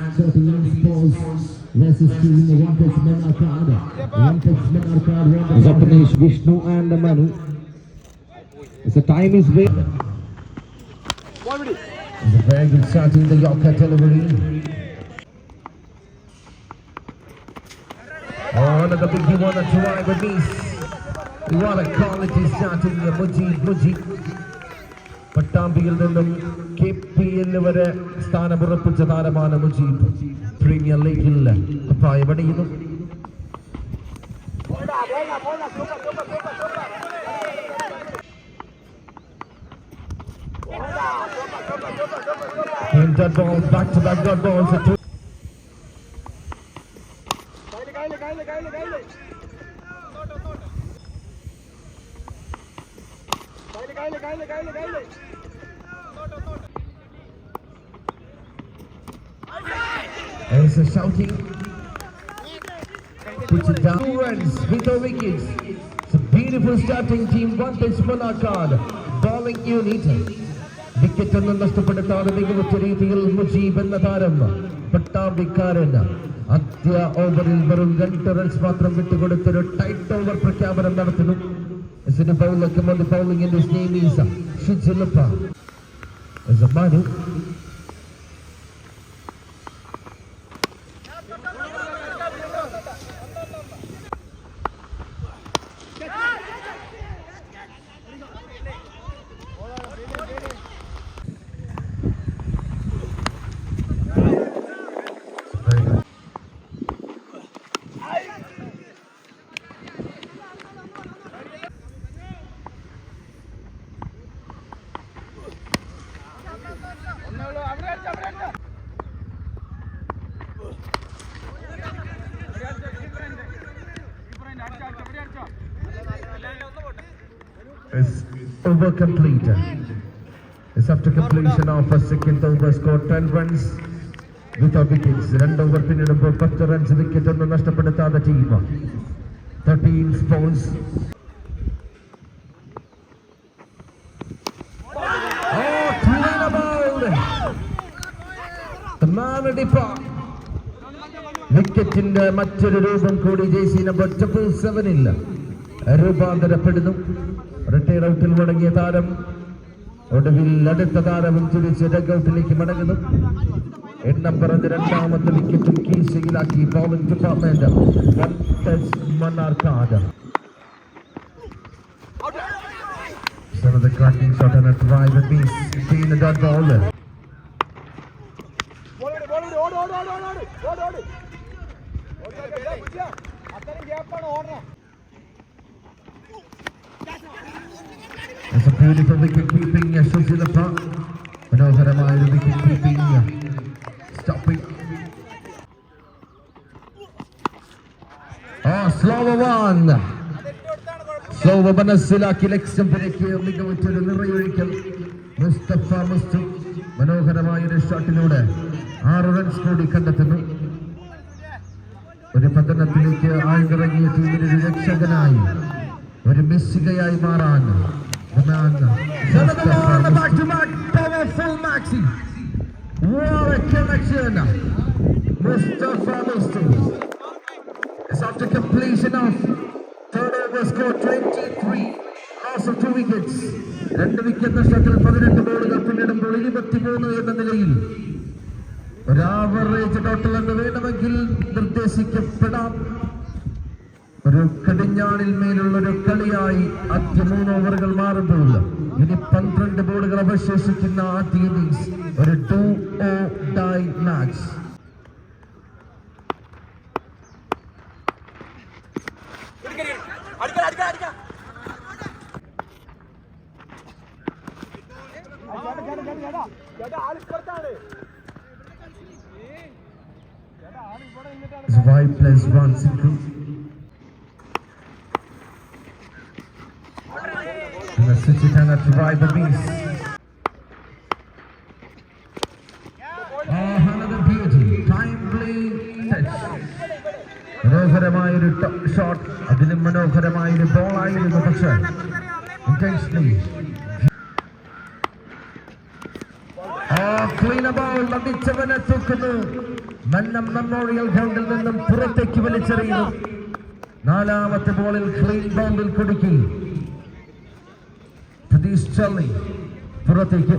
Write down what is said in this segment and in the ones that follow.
final match is 30 Sports versus choosing the one touch men arcade. One touch men arcade. Japanese Vishnu and Manu. As the time is way. It's a very good start in the York artillery. Oh, another big one to try with this. What a quality start in the Mujib Mujib. പട്ടാമ്പിയിൽ നിന്നും K P L വരെ സ്ഥാനമുറപ്പിച്ച താരമാണ് Mujeeb premier ലീഗിൽ അപ്പൊ എവിടെ back dot balls. for two. There's a shouting. Puts it down. Two runs with the wickets. It's a beautiful starting team. One pitch, touch card. Bowling unit. Wicket ഒന്നും നഷ്ടപ്പെടുത്താതെ മികവുറ്റ രീതിയിൽ മുജീബ് എന്ന താരം പട്ടാമ്പിക്കാരൻ അത്യ ഓവറിൽ വെറും രണ്ട് റൺസ് മാത്രം വിട്ടുകൊടുത്തൊരു ടൈറ്റ് ഓവർ പ്രഖ്യാപനം നടത്തുന്നു ഇതിന് ബൗളൊക്കെ മുന്നിൽ ബൗളിംഗിന്റെ സ്നേഹീസ ഷിജിലപ്പ Manu is over completed. It's after completion of a second over scored 10 runs without wickets. രണ്ട് ഓവർ പിന്നിടുമ്പോൾ പത്ത് റൺസ് വിക്കറ്റ് ഒന്നും നഷ്ടപ്പെടുത്താത്ത ടീം തേർട്ടീൻ സ്പോൺസ് വിക്കറ്റിന്റെ മറ്റൊരു രൂപം കൂടി ജേസി നമ്പർ ട്രിപ്പിൾ സെവനിൽ രൂപാന്തരപ്പെടുന്നു. റിട്ടയർ ഔട്ടിൽ മുടങ്ങിയ താരം ഒടുവിൽ അടുത്ത താരവും തിരിച്ച് ഡഗൌട്ടിലേക്ക് മടങ്ങുന്നു എണ്ണം പറഞ്ഞ് രണ്ടാമത്തെ വിക്കറ്റും കീശയിലാക്കി bowling department one touch Mannarkkad the cracking shot and a drive and miss. Being a dot bowler. It's beautiful wicket keeping Shuzilappa. മനോഹരമായ ഒരു വിക്കറ്റ് കീപ്പിംഗ് സ്റ്റോപ്പിംഗ് ആ സ്ലോവ വൺ സ്ലോവ മനസ്സിലാക്കി ലക്ഷ്യത്തിലേക്ക് മികവുറ്റൊരു നിറയൊഴിക്കൽ മുസ്തഫ മുസ്തു മനോഹരമായ ഒരു ഷോട്ടിലൂടെ ആറ് റൺസ് കൂടി കണ്ടെത്തുന്നു ഒരു പതനത്തിലേക്ക് ആഴ്ന്നിറങ്ങിയ ടീമിന് രക്ഷകനായി ഒരു മെസ്സികയായി മാറാൻ back to back powerful maxi what a connection Mustafa Mustu is after completion of third over score 23 loss of two wickets രണ്ട് വിക്കറ്റ് നഷ്ടത്തിൽ പതിനെട്ട് ബോളുകൾ പിന്നിടുമ്പോൾ ഇരുപത്തിമൂന്ന് എന്ന നിലയിൽ ഒരു ആവറേജ് ടോട്ടൽ എന്ന് വേണമെങ്കിൽ നിർദ്ദേശിക്കപ്പെടാം ഒരു കടിഞ്ഞാണിൽ മേലുള്ളൊരു കളിയായി ആദ്യ മൂന്ന് ഓവറുകൾ മാറുമ്പോൾ ഇനി പന്ത്രണ്ട് ബോളുകൾ അവശേഷിക്കുന്ന ആദ്യ ഇന്നിങ്സ് ഒരു do or die match Five plus. And the City cannot ride the beast. മനോഹരമായൊരു ഷോട്ട് അതിലും മനോഹരമായൊരു ബോളായിരുന്നു പക്ഷേ ഇന്റൻഷനലി ക്ലീൻ ബോൾ നദിച്ചവനെ തൂക്കുന്നു. മന്നം മെമ്മോറിയൽ ഗ്രൗണ്ടിൽ നിന്നും പുറത്തേക്ക് വലിച്ചെറിയുന്നു. നാലാമത്തെ ബോളിൽ ക്ലീൻ ബൗണ്ടിൽ കുടുക്കി. പ്രതീഷ് ചള്ളി പുറത്തേക്ക്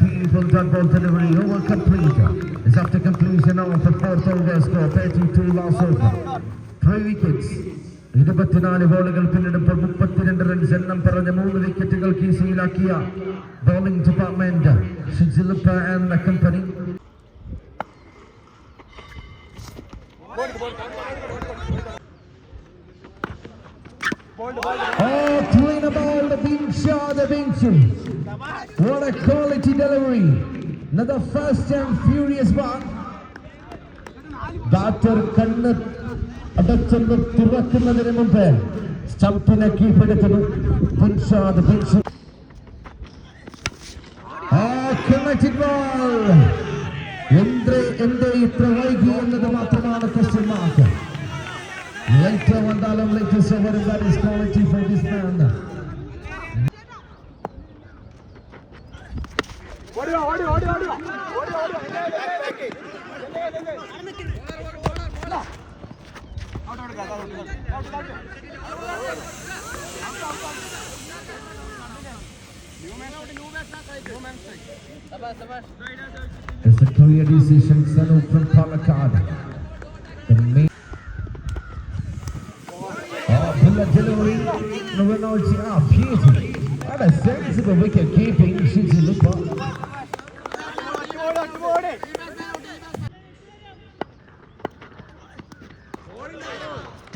Beautiful dot ball delivery over complete. Is after completion of the fourth over score 32 loss over. Three wickets. ഇരുപത്തിനാല് ബോളുകൾ പിന്നിടുമ്പോൾ മുപ്പത്തിരണ്ട് റൺസ് എണ്ണം പറഞ്ഞ മൂന്ന് വിക്കറ്റുകൾ കീശയിലാക്കിയ bowling department ഷിജിൽപ്പ എന്ന company Oh, clean a ball, the being shot, the being What a quality delivery. Another fast and furious one. Batter കണ്ണ് അടച്ചെന്ന് തുറക്കുന്നതിന് മുമ്പ് സ്റ്റംപിനെ കീഴ്പ്പെടുത്തുന്നു പിൻഷാദ് പിൻഷ യുണൈറ്റഡ് ബോൾ എന്തേ എന്തേ ഇത്ര വൈകി എന്നത് മാത്രമാണ് ക്വസ്റ്റ്യൻ മാർക്ക് ലൈറ്റ് വന്നാലും ലൈറ്റ് സഹോദരൻ balance It's a clear decision, Sanu from Palakkad. The main. Oh, bullet delivery. Novenachi, ah, beauty. What a sense of a wicked keeping, Shinji Lupa.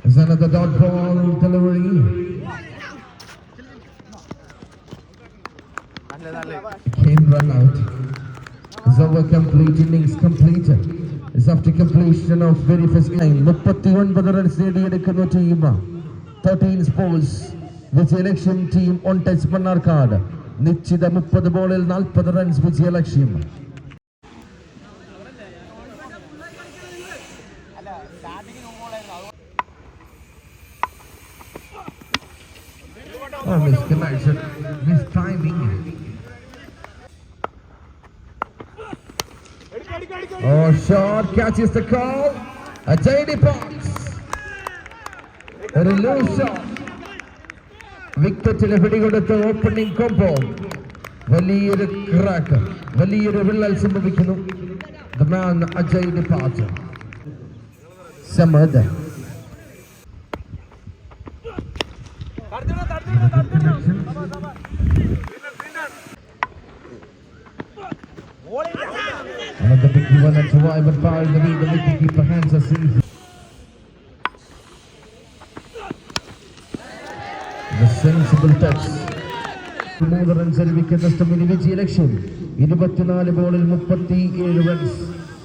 It's another dot ball delivery. Came run out. Is over complete innings completed. Is after completion of very first inning. മുപ്പത്തിയൊൻപത് runs നേടിയെടുക്കുന്ന team thirteen sports വിജയലക്ഷ്യം team one touch Mannarkkad നിശ്ചിത മുപ്പത് ബോളിൽ നാൽപ്പത് runs വിജയലക്ഷ്യം Oh, misconnection, shot catches the call. A JD Fox. ഒരു loose shot. വിക്കറ്റിന് പിടികൊടുത്ത ഓപ്പണിംഗ് കോമ്പോ വലിയൊരു ക്രാക്ക് വലിയൊരു വിള്ളൽ സംഭവിക്കുന്നു The man ഡിപ്പാച്ചർ സമദ് തടുത്തിടോ തടുത്തിടോ തടുത്തിടോ to big one and survivor by the lead. The wicketkeeper hands us in. The sensible touch. മൂന്ന് നഷ്ടമിനി വിജയലക്ഷ്യം ഇരുപത്തിനാല് ബോളിൽ മുപ്പത്തി ഏഴ് റൺസ്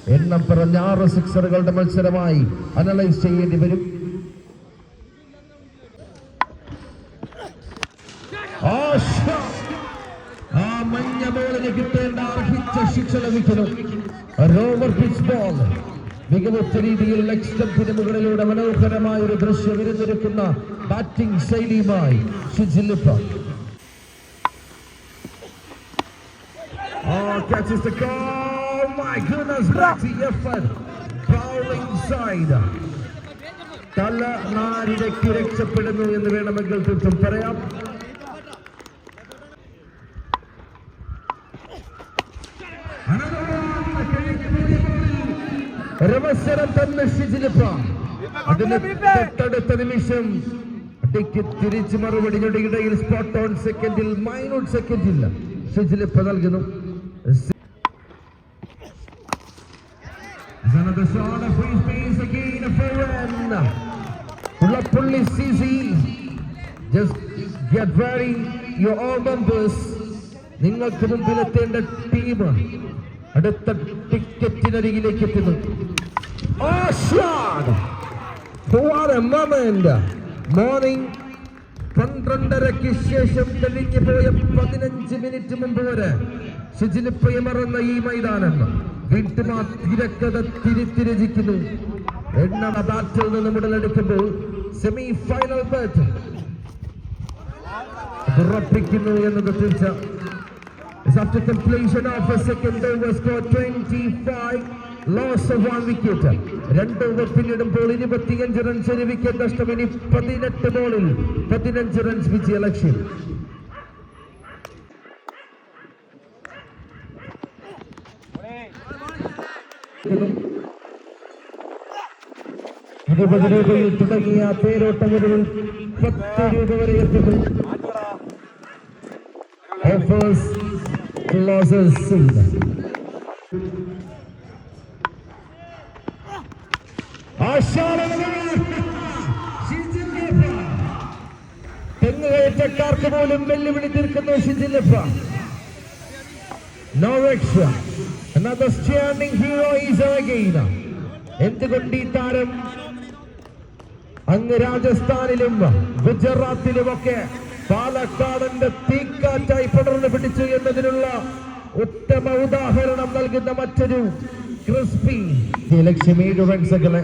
എണ്ണം പറഞ്ഞ ആറ് സിക്സറുകളുടെ മത്സരമായി അനലൈസ് ചെയ്യേണ്ടി വരും പിച്ച് ബോൾ മികവുറ്റ രീതിയിൽ ലെഗ് സ്റ്റംപിന് മുകളിലൂടെ മനോഹരമായ ഒരു ദൃശ്യം വിരുന്നിരിക്കുന്ന ബാറ്റിംഗ് ശൈലിയുമായി സുജിലിപ്പ Oh, catches the call. My goodness, mighty effort. Bowling side. തല നാരിടയ്ക്ക് എന്ന് വേണമെങ്കിൽ തീർത്തും പറയാം ഒരവസരം തന്നെ ഷിജിലിപ്പ അതിന് തൊട്ടടുത്ത നിമിഷം അടിക്ക് തിരിച്ച് മറുപടി ഇടയിൽ സ്പോട്ട് ഓൺ സെക്കൻഡിൽ മൈനൂട്ട് സെക്കൻഡിൽ ഷിജിലിപ്പ നൽകുന്നു. Pullapulli CC. Just get ready, your all members. നിങ്ങൾക്ക് മുമ്പിലെത്തേണ്ട ടീം അടുത്ത ടിക്കറ്റിനരികിലേക്ക് എത്തുന്നു. മോർണിംഗ് പന്ത്രണ്ടരയ്ക്ക് ശേഷം തെളിഞ്ഞു പോയ പതിനഞ്ച് മിനിറ്റ് മുമ്പ് വരെ ഷിജിലിപ്പയെ മറന്ന ഈ മൈതാനം വീണ്ടും തിരക്കഥ തിരുത്തിരചിക്കുന്നു എണ്ണ ബാറ്റിൽ നിന്ന് മുടലെടുക്കുമ്പോൾ സെമി ഫൈനൽ ബാറ്റ് ഉറപ്പിക്കുന്നു എന്നത് തീർച്ച. It's after completion of a second over score 25 loss of one wicket. രണ്ട് ഓവർ പിന്നിടുമ്പോൾ ഇരുപത്തിയഞ്ച് റൺസ് ഒരു വിക്കറ്റ് നഷ്ടം. ഇനി പതിനെട്ട് ബോളിൽ പതിനഞ്ച് റൺസ് വിജയ ലക്ഷ്യം. ഇരുപത് രൂപയിൽ തുടങ്ങിയ തേരോട്ടം ഒടുവിൽ പത്ത് രൂപ വരെ എത്തുന്നു. offers soon. തെങ്ങുകയറ്റക്കാർക്ക് പോലും വെല്ലുവിളി തീർക്കുന്നു extra. Another standing hero is again. എന്തുകൊണ്ട് ഈ താരം അങ്ങ് രാജസ്ഥാനിലും ഗുജറാത്തിലുമൊക്കെ പാലക്കാടിന്റെ തീക്കാറ്റായി പടർന്നു പിടിച്ചു എന്നതിനുള്ള ഉത്തമ ഉദാഹരണം നൽകുന്ന മറ്റൊരു ക്രിസ്പി ലക്ഷ്യം ഏഴ് റൺസുകളെ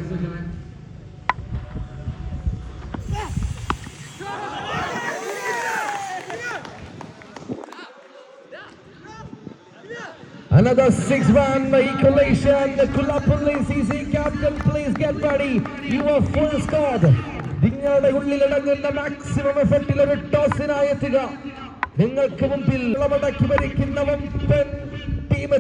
Another six run equalization. The Kulapulli CC captain, please get ready. You are full scored. നിങ്ങളുടെ ഉള്ളിൽ അടങ്ങുന്ന മാക്സിമം എഫക്റ്റിൽ ഒരു ടോസിനായി എത്തുക. നിങ്ങൾക്ക് മുമ്പിൽ ഇളമടക്കി ഭരിക്കുന്ന വമ്പൻ ടീം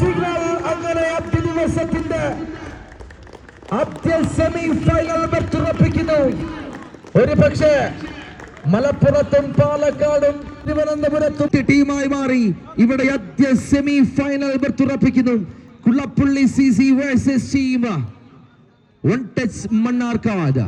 സിഗ്നൽ അങ്ങനെ ആദ്യ ദിവസത്തിന്റെ ആദ്യ സെമി ഫൈനൽ ബെറ്റുറപ്പിക്കുന്നു ഒരു പക്ഷേ മലപ്പുറത്തും പാലക്കാടും തിരുവനന്തപുരത്തും ടീമായി മാറി. ഇവിടെ ആദ്യ semi final ബെർത്തുറപ്പിക്കുന്നു Kullappally C C versus team one touch Mannarkkad